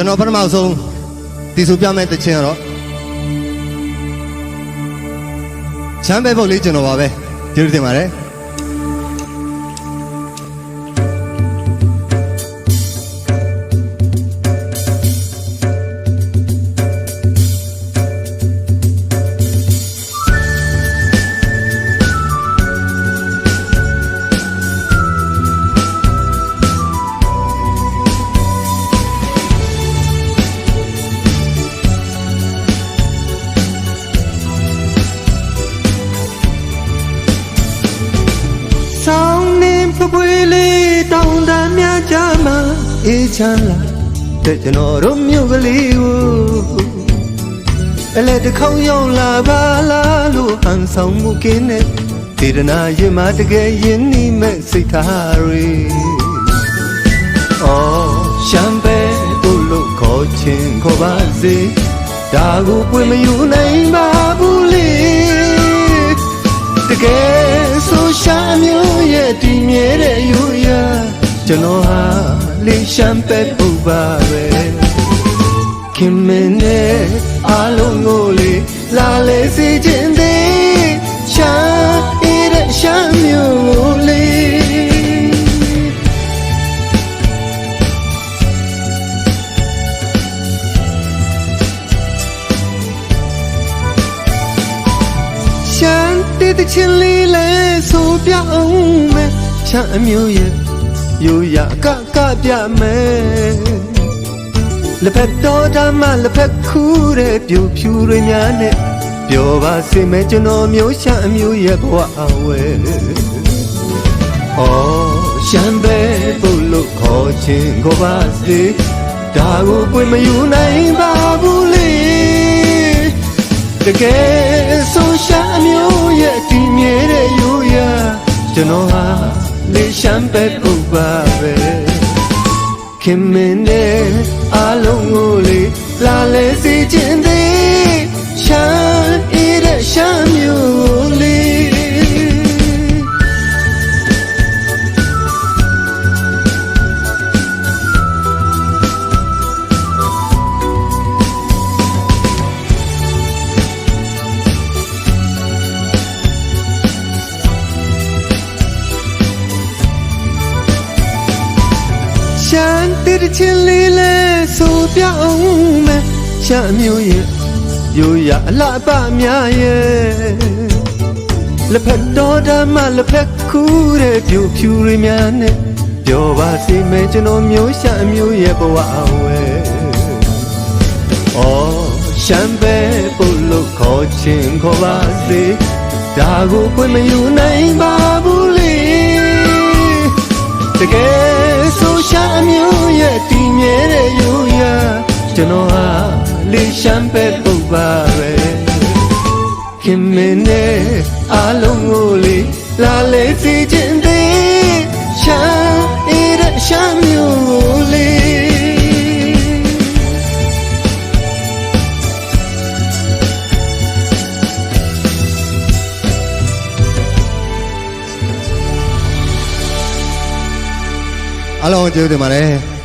ကျွန်တော်ပထမဆုံးတီဆိုပြမဲ့တခြင်းကတော့ချမ်းပဲပုတ်လေးကျွန်တော်ပါပဲကျေးဇူးတင်ပါတယ် ပပွေလေးတောင်းတများကြမှာအေးချမ်းလာတဲ့ကျွန်တော်တို့မြို့ကလေးကိုအလဲတစ်ခေါက်ရောက်လာပါလားလို့ဟန်ဆောင်မှုကင်းနဲ့ဒေသနာရင်မတကယ်ရင်းနှီးမဲ့စိတ်ထားတွေအော်ရှမ်းပဲတို့လို့ခေါ်ချင်းခေါ်ပါစေဒါကိုပွင့်မယူနိုင်ပါဘူးလေတကယ်ဆို ရှာမျိုးရဲ့တည်မြဲတဲ့ယူရကျွန်တော်ဟာလေးရှမ်းပဲပူပါပဲခင်မင်းနဲ့အားလုံးကိုလေးလာလေစီခြင်း တည်တဲ့ချင်းလေးလဲဆိုပြအောင်မယ်ရှမ်းအမျိုးရဲ့ယူရကကပြမယ်လက်ဖက်တော်တာမလက်ဖက်ခူးတဲ့ပြူဖြူတွေများနဲ့ပြောပါစေမယ်ကျွန်တော်မျိုးရှမ်းအမျိုးရဲ့ဘဝအဝဲအော်ရှမ်းပဲပုတ်လို့ခေါ်ခြင်းကိုပါစေဒါကိုပွင့်မယူနိုင်ပါဘူးလေတကယ် ကျွန်တော်ဟာလေးရှမ်းပဲပုတ်ပါပဲခင်မင်းနဲ့အားလုံးကိုလေးလာလဲစီ တည်ချင်းလေးလဲဆိုပြအောင်မယ်ရှမ်းမျိုးရဲ့ယူရအလှပများရဲ့လက်ဖက်တော်ဓမ္မလက်ဖက်ခူးတဲ့ပြူဖြူတွေများနဲ့ပြောပါစေမယ်ကျွန်တော်မျိုးရှမ်းမျိုးရဲ့ဘဝဝဲအော်ရှမ်းပဲပုတ်လို့ခေါ်ခြင်းခေါ်ပါစေဒါကိုခွင့်မယူနိုင်ပါဘူးလေတကယ်ဆိုရှာမျိုး ရဲ့တည်မြဲတဲ့ယူရကျွန်တော်ဟာလေးရှမ်းပဲပုတ်ပါပဲခင်မင်းနဲ့အားလုံးကိုလေးလာလေစီခြင်းသေးရှာအေးတဲ့ရှာမျိုးကိုလေးအားလုံးကျေးဇူးတင်ပါတယ်